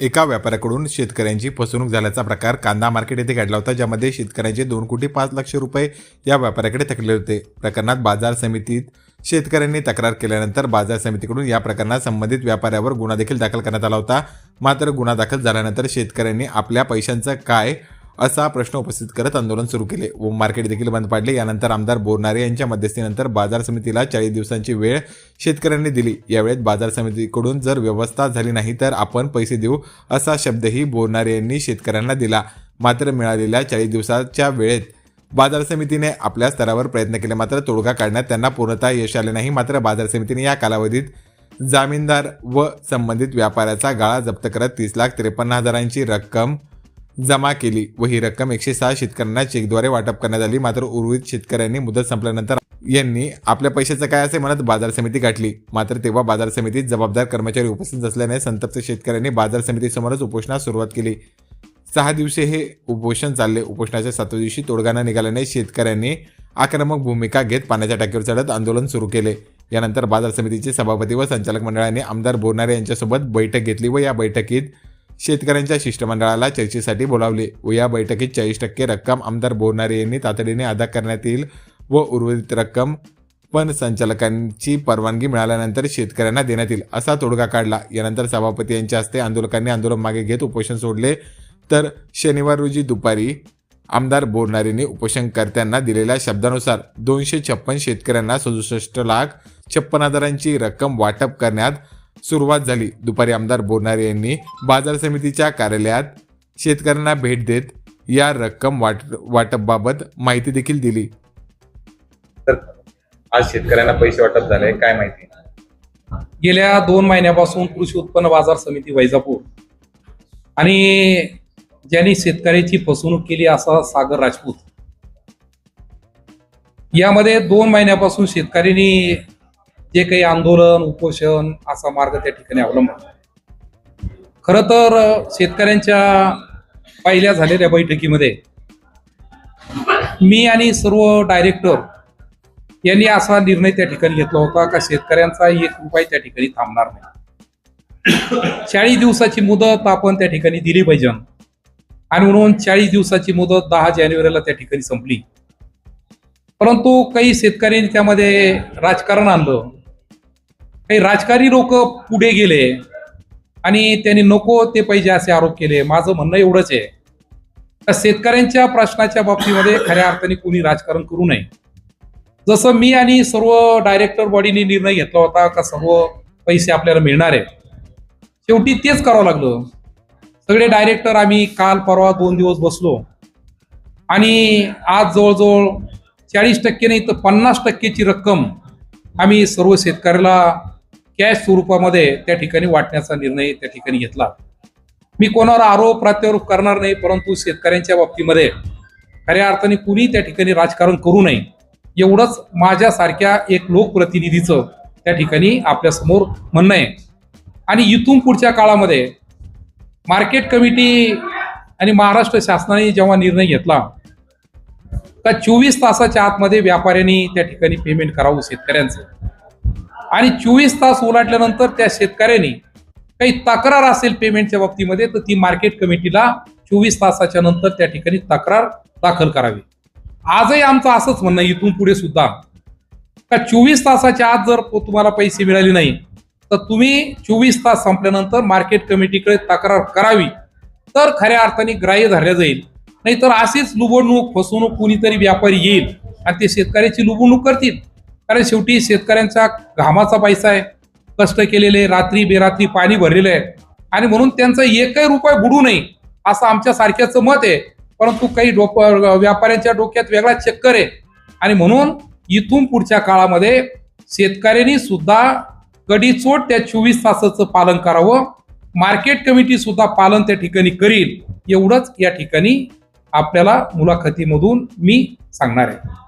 एका व्यापाऱ्याकडून शेतकऱ्यांची फसवणूक झाल्याचा प्रकार कांदा मार्केट येथे घडला होता ज्यामध्ये शेतकऱ्यांचे दोन कोटी पाच लक्ष रुपये या व्यापाऱ्याकडे थकले होते. प्रकरणात बाजार समितीत शेतकऱ्यांनी तक्रार केल्यानंतर बाजार समितीकडून या प्रकरणात संबंधित व्यापाऱ्यावर गुन्हा देखील दाखल करण्यात आला होता. मात्र गुन्हा दाखल झाल्यानंतर शेतकऱ्यांनी आपल्या पैशांचं काय असा प्रश्न उपस्थित करत आंदोलन सुरू केले. व मार्केट देखील बंद पाडले. यानंतर आमदार बोरनारे यांच्या मध्यस्थीनंतर बाजार समितीला चाळीस दिवसांची वेळ शेतकऱ्यांनी दिली. यावेळेत बाजार समितीकडून जर व्यवस्था झाली नाही तर आपण पैसे देऊ असा शब्दही बोरनारे यांनी शेतकऱ्यांना दिला. मात्र मिळालेल्या चाळीस दिवसाच्या वेळेत बाजार समितीने आपल्या स्तरावर प्रयत्न केले. मात्र तोडगा काढण्यात त्यांना पूर्णतः यश आले नाही. मात्र बाजार समितीने या कालावधीत जामीनदार व संबंधित व्यापाऱ्याचा गाळा जप्त करत तीस लाख त्रेपन्न हजारांची रक्कम जमा केली व ही रक्कम एकशे सहा शेतकऱ्यांना चेकद्वारे वाटप करण्यात आली. मात्र उर्वरित शेतकऱ्यांनी मुदत संपल्यानंतर यांनी आपल्या पैशाचं काय असे म्हणत बाजार समिती गाठली. मात्र तेव्हा बाजार समितीत जबाबदार कर्मचारी उपस्थित असल्याने संतप्त शेतकऱ्यांनी बाजार समितीसमोरच उपोषणास सुरुवात केली. सहा दिवशी हे उपोषण चालले. उपोषणाच्या सातव्या दिवशी तोडगा निघाल्याने शेतकऱ्यांनी आक्रमक भूमिका घेत पाण्याच्या टाकीवर चढत आंदोलन सुरू केले. यानंतर बाजार समितीचे सभापती व संचालक मंडळाने आमदार बोरणारे यांच्यासोबत बैठक घेतली व या बैठकीत शेतकऱ्यांच्या शिष्टमंडळाला चर्चेसाठी बोलावले. व या बैठकीत चाळीस टक्के रक्कम आमदार बोरणारे यांनी तातडीने अदा करण्यात येईल व उर्वरित रक्कम पण संचालकांची परवानगी मिळाल्यानंतर शेतकऱ्यांना देण्यात येईल असा तोडगा काढला. यानंतर सभापती यांच्या हस्ते आंदोलकांनी आंदोलन मागे घेत उपोषण सोडले. तर शनिवार रोजी दुपारी आमदार बोरणारेंनी उपोषणकर्त्यांना दिलेल्या शब्दानुसार दोनशे छप्पन शेतकऱ्यांना सदुसष्ट लाख छप्पन हजारांची रक्कम वाटप करण्यात सुरुवात झाली. दुपारी आमदार बोरनारे यांनी बाजार समितीच्या कार्यालयात शेतकऱ्यांना भेट देत या रक्कम वाट वाटपबाबत माहिती देखील दिली. तर आज शेतकऱ्यांना पैसे वाटप झाले. काय माहिती? गेल्या दोन महिन्यापासून कृषी उत्पन्न बाजार समिती वैजापूर आणि ज्यांनी शेतकऱ्याची फसवणूक केली असा सागर राजपूत. यामध्ये दोन महिन्यापासून शेतकऱ्यांनी जे काही आंदोलन उपोषण असा मार्ग त्या ठिकाणी अवलंबला खर तर शेतकऱ्यांच्या पहिल्या झालेल्या बैठकीमध्ये मी आणि सर्व डायरेक्टर यांनी असा निर्णय त्या ठिकाणी घेतला होता का शेतकऱ्यांचा एक उपाय त्या ठिकाणी थांबणार नाही. चाळीस दिवसाची मुदत आपण त्या ठिकाणी दिली पाहिजे. आणि म्हणून चाळीस दिवसाची मुदत दहा जानेवारीला त्या ठिकाणी संपली. परंतु काही शेतकऱ्यांनी त्यामध्ये राजकारण आणलं. काही राजकारणी लोक पुढे गेले आणि त्यांनी नको ते पाहिजे असे आरोप केले. माझं म्हणणं एवढंच आहे. का शेतकऱ्यांच्या प्रश्नाच्या बाबतीमध्ये खऱ्या अर्थाने कोणी राजकारण करू नये. जसं मी आणि सर्व डायरेक्टर बॉडीने निर्णय घेतला होता का सर्व पैसे आपल्याला मिळणार आहे शेवटी तेच करावं लागलं. सगळे डायरेक्टर आम्ही काल परवा दोन दिवस बसलो. आणि आज जवळजवळ चाळीस टक्के नाही तर पन्नास टक्केची रक्कम आम्ही सर्व शेतकऱ्याला कॅश स्वरूपामध्ये त्या ठिकाणी वाटण्याचा निर्णय त्या ठिकाणी घेतला. मी कोणावर आरोप प्रत्यारोप करणार नाही परंतु शेतकऱ्यांच्या बाबतीमध्ये खऱ्या अर्थाने कुणी त्या ठिकाणी राजकारण करू नये एवढंच माझ्यासारख्या एक लोकप्रतिनिधीचं त्या ठिकाणी आपल्यासमोर म्हणणं आहे. आणि इथून पुढच्या काळामध्ये मार्केट कमिटी आणि महाराष्ट्र शासनाने जेव्हा निर्णय घेतला का चोवीस तासाच्या आतमध्ये व्यापाऱ्यांनी त्या ठिकाणी पेमेंट करावं शेतकऱ्यांचं. आणि चोवीस तास ओलाटल्यानंतर त्या शेतकऱ्यांनी काही तक्रार असेल पेमेंटच्या बाबतीमध्ये तर ती मार्केट कमिटीला चोवीस तासाच्या नंतर त्या ठिकाणी तक्रार दाखल करावी. आजही आमचं असंच म्हणणं इथून पुढे सुद्धा. का चोवीस तासाच्या आत जर तुम्हाला पैसे मिळाले नाही तर तुम्ही चोवीस तास संपल्यानंतर मार्केट कमिटीकडे तक्रार करावी. तर खऱ्या अर्थाने ग्राह्य धरल्या जाईल. नाहीतर अशीच लुबडणूक फसवणूक कोणीतरी व्यापारी येईल आणि ते शेतकऱ्याची लुबडणूक करतील. कारण शेवटी शेतकऱ्यांचा घामाचा पैसा आहे कष्ट केलेले रात्री बेरात्री पाणी भरलेलं आहे. आणि म्हणून त्यांचा एकही रुपये बुडू नये असं आमच्या सारख्याचं मत आहे. परंतु काही डोक व्यापाऱ्यांच्या डोक्यात वेगळा चक्कर आहे. आणि म्हणून इथून पुढच्या काळामध्ये शेतकऱ्यांनी सुद्धा कडीचोट त्या चोवीस तासाचं पालन करावं. मार्केट कमिटी सुद्धा पालन त्या ठिकाणी करील. एवढंच या ठिकाणी आपल्याला मुलाखतीमधून मी सांगणार आहे.